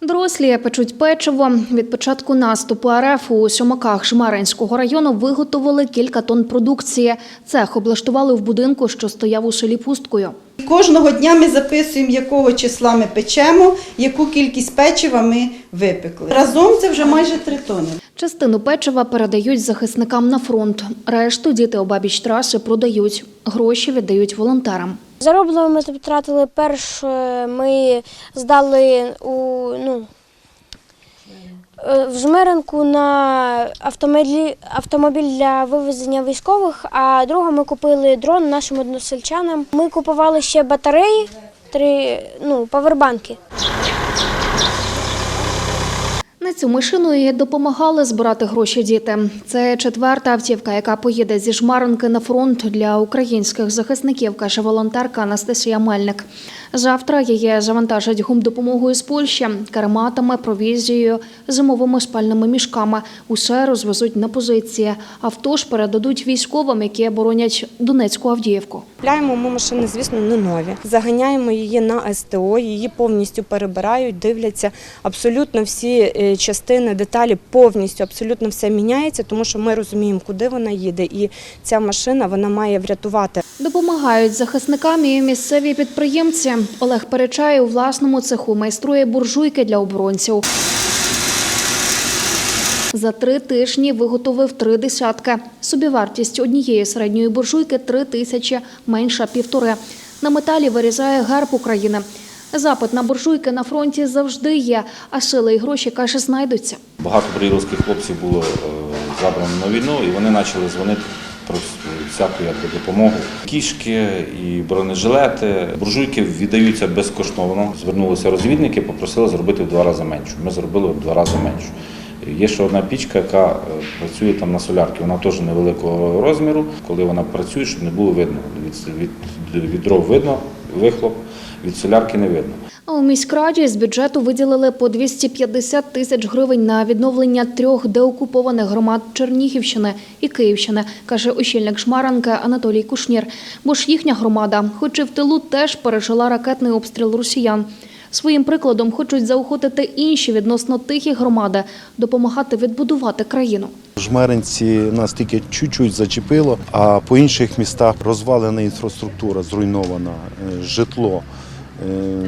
Дорослі печуть печиво. Від початку наступу РФ у сьомаках Жмеринського району виготовили кілька тонн продукції. Цех облаштували в будинку, що стояв у селі Пусткою. Кожного дня ми записуємо, якого числа ми печемо, яку кількість печива ми випекли. Разом це вже майже три тони. Частину печива передають захисникам на фронт. Решту діти обабіч траси продають. Гроші віддають волонтерам. Зароблено ми потратили перш, е, ми здали у ну, е, в Жмеринку на автомобіль, автомобіль для вивезення військових, а друге ми купили дрон нашим односельчанам. Ми купували ще батареї, три ну, павербанки. На цю машину допомагали збирати гроші діти. Це четверта автівка, яка поїде зі Жмаринки на фронт для українських захисників, каже волонтерка Анастасія Мельник. Завтра її завантажать гумдопомогою з Польщі, карематами, провізією, зимовими спальними мішками. Усе розвезуть на позиції. Авто ж передадуть військовим, які боронять Донецьку Авдіївку. Купляємо ми машини, звісно, не нові. Заганяємо її на СТО, її повністю перебирають, дивляться абсолютно всі е, частини, деталі, повністю абсолютно все міняється, тому що ми розуміємо, куди вона їде, і ця машина вона має врятувати Допомагають захисникам і місцеві підприємці. Олег Перечай у власному цеху майструє буржуйки для оборонців. За три тижні виготовив три десятки. Собівартість однієї середньої буржуйки три тисячі, менша півтори. На металі вирізає герб України. Запит на буржуйки на фронті завжди є, а сили і гроші, каже, знайдуться. Багато брилівських хлопців було е, забрано на війну, і вони почали дзвонити про всяку якби, допомогу. Кішки і бронежилети, буржуйки віддаються безкоштовно. Звернулися розвідники, попросили зробити в два рази меншу. Ми зробили в два рази меншу. Є ще одна пічка, яка е, працює там на солярки. Вона теж невеликого розміру. Коли вона працює, щоб не було видно. Від, від, від дров видно вихлоп, від солярки не видно. А у міськраді з бюджету виділили по 250 тисяч гривень на відновлення трьох деокупованих громад Чернігівщини і Київщини, каже очільник Шмаранки Анатолій Кушнір. Бо ж їхня громада, хоч і в тилу, теж пережила ракетний обстріл росіян. Своїм прикладом хочуть заохотити інші відносно тихі громади допомагати відбудувати країну. Жмеринці нас тільки чуть-чуть зачепило, а по інших містах розвалена інфраструктура, зруйнована, е, житло, е,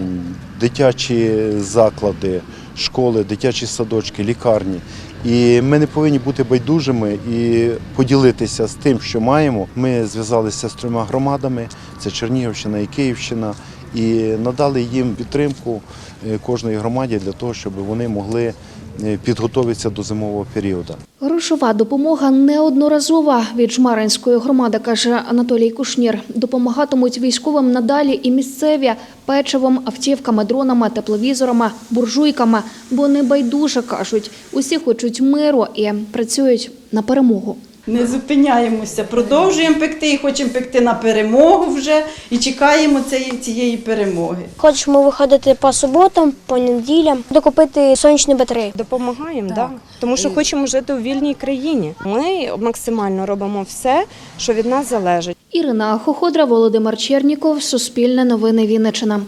дитячі заклади, школи, дитячі садочки, лікарні. І ми не повинні бути байдужими і поділитися з тим, що маємо. Ми зв'язалися з трьома громадами: це Чернігівщина і Київщина, і надали їм підтримку е, кожної громаді для того, щоб вони могли е, підготуватися до зимового періоду. Грошова допомога неодноразова від Жмаринської громади, каже Анатолій Кушнір. Допомагатимуть військовим надалі і місцеві печивом, автівками, дронами, тепловізорами, буржуйками, бо не байдуже кажуть. Усі хочуть миру і працюють на перемогу. Не зупиняємося, продовжуємо пекти і хочемо пекти на перемогу вже і чекаємо цієї, цієї перемоги. Хочемо виходити по суботам, по неділям, докупити сонячні батареї. Допомагаємо, да. тому що хочемо жити у вільній країні. Ми максимально робимо все, що від нас залежить. Ірина Хоходра, Володимир Черніков, Суспільне новини Вінниччина.